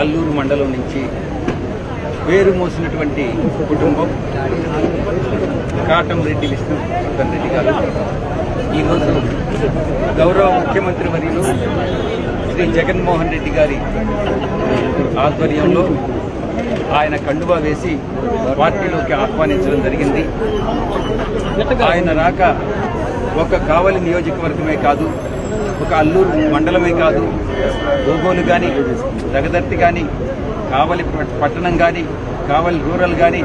అల్లూరు మండలం నుంచి వేరు మోసినటువంటి కుటుంబం కాటంరెడ్డి విష్ణువర్ధన్ రెడ్డి గారు. ఈరోజు గౌరవ ముఖ్యమంత్రి వర్యులు శ్రీ జగన్మోహన్ రెడ్డి గారి ఆధ్వర్యంలో ఆయన కండువా వేసి పార్టీలోకి ఆహ్వానించడం జరిగింది. ఆయన రాక ఒక కావలి నియోజకవర్గమే కాదు ఒక అల్లూరు మండలమే కాదు గోగోలు కానీ దగదర్తి కానీ కావలి పట్టణం కానీ కావలి రూరల్ కానీ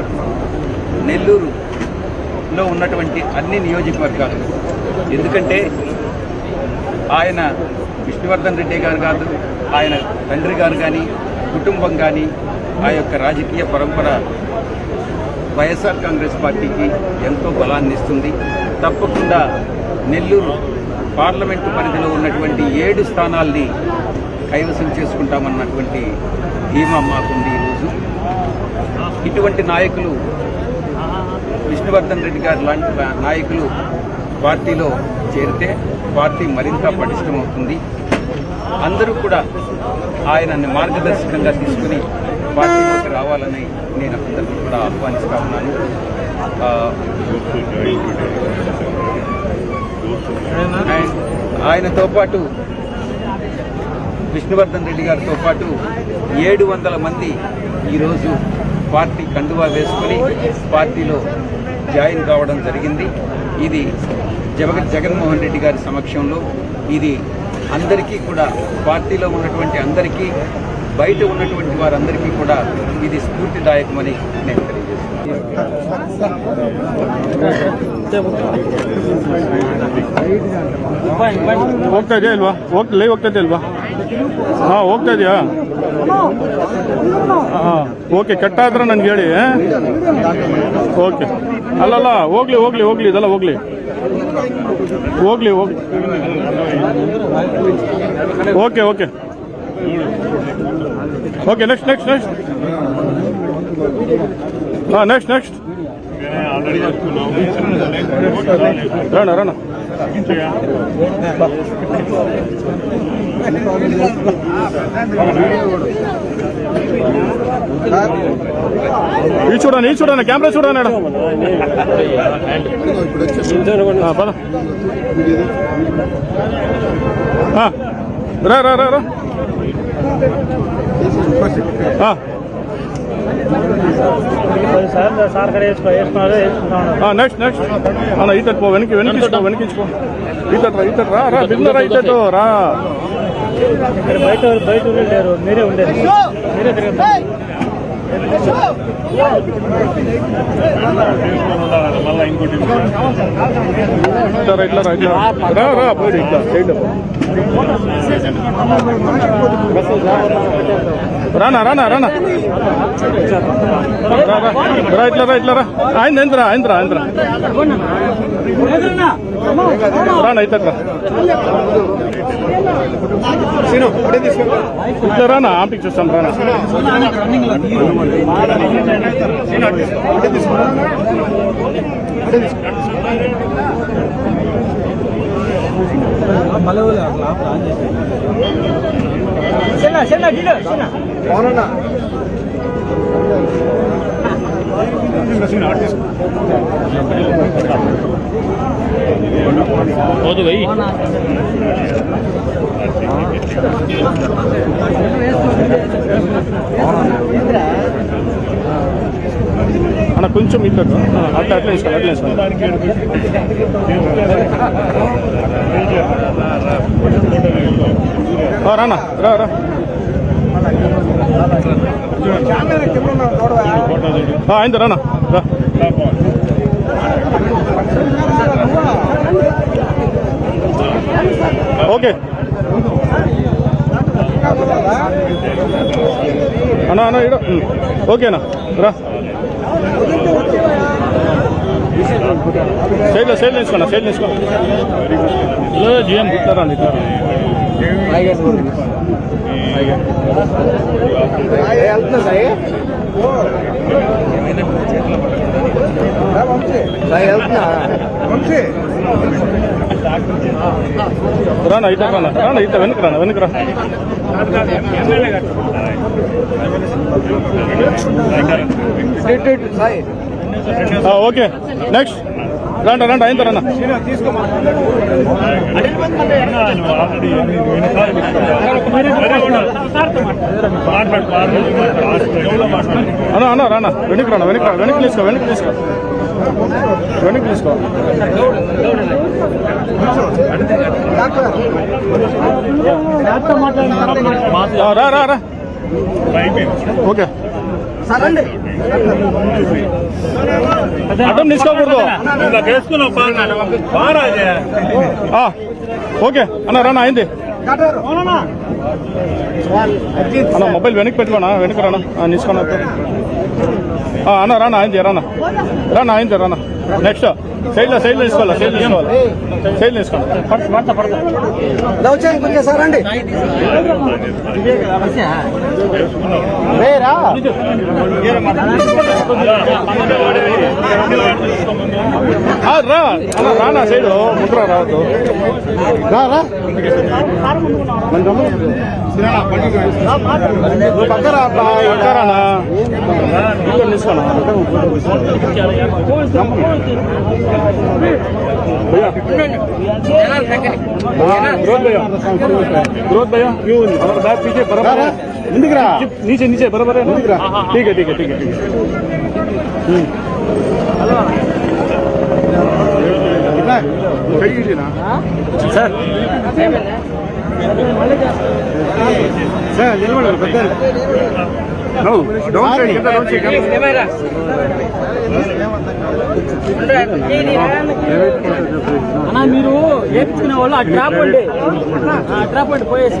నెల్లూరులో ఉన్నటువంటి అన్ని నియోజకవర్గాలు. ఎందుకంటే ఆయన విష్ణువర్ధన్ రెడ్డి గారు కాదు ఆయన తండ్రి గారు కానీ కుటుంబం కానీ ఆ యొక్క రాజకీయ పరంపర వైఎస్ఆర్ కాంగ్రెస్ పార్టీకి ఎంతో బలాన్ని ఇస్తుంది తప్పకుండా నెల్లూరు పార్లమెంటు పరిధిలో ఉన్నటువంటి ఏడు స్థానాల్ని కైవసం చేసుకుంటామన్నటువంటి ధీమా మాకుంది ఈరోజు. ఇటువంటి నాయకులు విష్ణువర్ధన్ రెడ్డి గారు లాంటి నాయకులు పార్టీలో చేరితే పార్టీ మరింత పటిష్టమవుతుంది. అందరూ కూడా ఆయనని మార్గదర్శకంగా తీసుకుని పార్టీలోకి రావాలని నేను అందరికీ కూడా ఆహ్వానిస్తా ఉన్నాను. ఆయనతో పాటు విష్ణువర్ధన్ రెడ్డి గారితో పాటు ఏడు వందల మంది ఈరోజు పార్టీ కండువా వేసుకొని పార్టీలో జాయిన్ కావడం జరిగింది. ఇది జగ జగన్మోహన్ రెడ్డి గారి సమక్షంలో ఇది అందరికీ కూడా పార్టీలో ఉన్నటువంటి అందరికీ బయట ఉన్నటువంటి వారందరికీ కూడా ఇది స్ఫూర్తిదాయకమని నేను తెలియజేస్తున్నాను ಹೋಗ್ತಾ ಇದೆಯಾ ಇಲ್ವಾ ಹೋಗ್ ಲೈವ್ ಹೋಗ್ತಾ ಇದೆಯಾ ಇಲ್ವಾ ಹಾಂ ಹೋಗ್ತಾ ಇದೆಯಾ ಹಾಂ ಓಕೆ ಕಟ್ ಆದ್ರೆ ನನ್ಗೆ ಹೇಳಿ ಓಕೆ ಅಲ್ಲಲ್ಲ ಹೋಗ್ಲಿ ಹೋಗ್ಲಿ ಹೋಗ್ಲಿ ಇದೆಲ್ಲ ಹೋಗ್ಲಿ ಹೋಗ್ಲಿ ಹೋಗ್ಲಿ okay okay Okay next next next next next Rana Rana ఈ చూడండి ఈ చూడండి కెమెరా చూడండి పద రా రా రా నెక్స్ట్ నెక్స్ట్ అన్న ఈతట్ పో వెనక్కి వెనకించుకో వెనకించుకో ఈతట్ రా ఈతట్ రా రా బిగ్న రా ఈతట్ రా. ఇక్కడ బయట బయట లేరు మీరే ఉండేది. మీరే తిరగదు. ఇట్లా ఇట్లా రా రా. రా పోయి ఇట్లా సైడ్ రానా రానా రానా రా ఇట్లా రా. ఇట్లా రా ఆయన ఎంతరా ఆయనరా ఆయనరా రానా ఇట్లా ఇట్లా రానా? ఆంపికి చూస్తాం రానా? చిన్న చిన్న డీలో చిన్న పోదు అన్న కొంచెం ఇద్దరు అట్లా అట్లా ఇస్తాను అట్లా ఇస్తాను రానా రా రా. ఆ, అయింది రానా? రా. ఓకే. అన్నా అన్న ఇడ. ఓకేనా రా. సైడ్లో సైడ్లో తీసుకోండి సైడ్లో తీసుకోండి జిఎం ఇట్లా. రండి ఇట్లా రండి. రానా ఇట్లా రానా రానా ఇట్లా వెనక్కి రానా వెనక్కి రా ఓకే నెక్స్ట్ రండి రండి అయిన రండి. అన్న అన్న రానా వెనక్కి రానా వెనక్కి రా వెనక్కి తీసుకో వెనక్కి తీసుకో. వెనక్కి తీసుకో. రా రా ఓకే. అడ్డం తీసుకోకూడదు. ఓకే. అన్న రానా అయింది. అన్న మొబైల్ వెనక్కి పెట్టుకోనా వెనక్కి రానా. తీసుకోనా అన్న రానా అయింది రానా. రానా అయింది రానా. నెక్స్ట్ సైడ్లో తీసుకోవాలా? సైడ్ తీసుకోవాలి? సైడ్ తీసుకోవాలి దౌర్జన్యం కొంచెం సార్ అండి రా రానా సైడ్? ముద్ర రావద్దు రా రా పక్కరా పక్కరానా తీసుకోనా भैया हाँ, ग्रोथ भैया ग्रोथ भैया क्यों और बैग पीछे बराबर है ముందుకు రా नीचे नीचे बराबर है ना ठीक है ठीक है ठीक है ठीक है సార్ సార్ నిలబడాలి పెద్ద No, don't say, get the don't say, get అన్నా మీరు వేపించుకునే వాళ్ళు ఆ ట్రాప్ అండి ఆ ట్రాప్ అండి పోయేసి.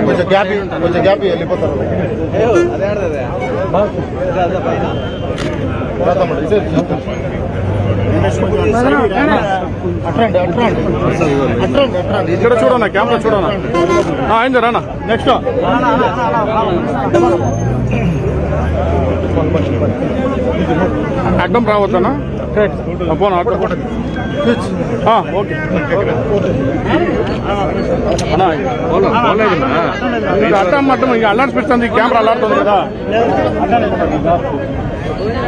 కొంచెం గ్యాప్ కొంచెం గ్యాప్ వెళ్ళిపోతారు అట్రండి అట్రండి అట్రండి అట్రండి ఇక్కడ చూడనా కెమెరా చూడనా? ఆ, అయింది రానా? నెక్స్ట్ అడ్డం రావద్దనా? ఆ, పోనా అడ్డం ఆ, ఓకే అన్నా ఇది అడ్డం అడ్డం ఇక అల్లాడిపిస్తుంది కెమెరా అల్లాడుతుంది కదా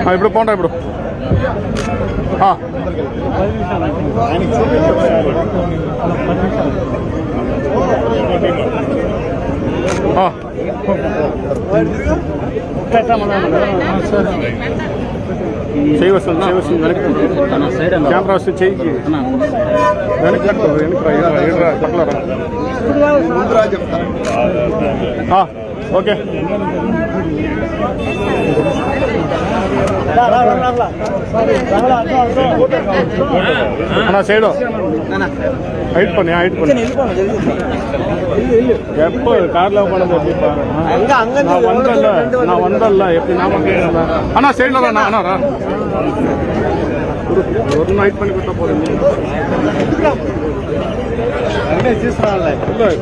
ఆ, ఇప్పుడు పోండా ఇప్పుడు ఆ. ఆ. చెయ్యి వస్తుంది చెయ్యి వస్తుంది వెనక్కి కెమెరా వస్తుంది చెయ్యికి వెనక్కి వెనక్కి రా, ఈడ రా, ஓகே. அண்ணா சைடும் ஹைட் பண்ணி ஹைட் பண்ணி. எப்போ கார்ல உட்காந்து நான் வந்தல நான் வந்தல எப்படி நாம கேட்கல அண்ணா சைடில் அண்ணா அண்ணா ஒரு நைட் பண்ணி கொடுத்தா போதும்.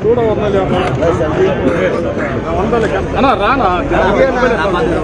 கூட ஒரு நாள் நான் வந்தல்ல அண்ணா ராணா நீங்க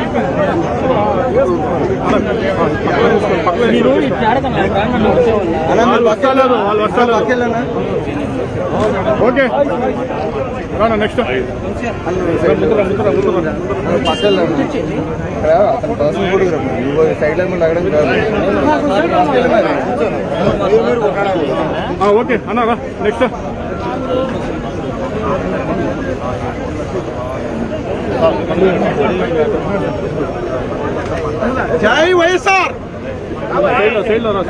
మీరు ఇట్లా okay. Rana next side okay. అన్నారా నెక్స్ట్ జై వైఎస్ఆర్ సైడ్లో సైడ్లో రా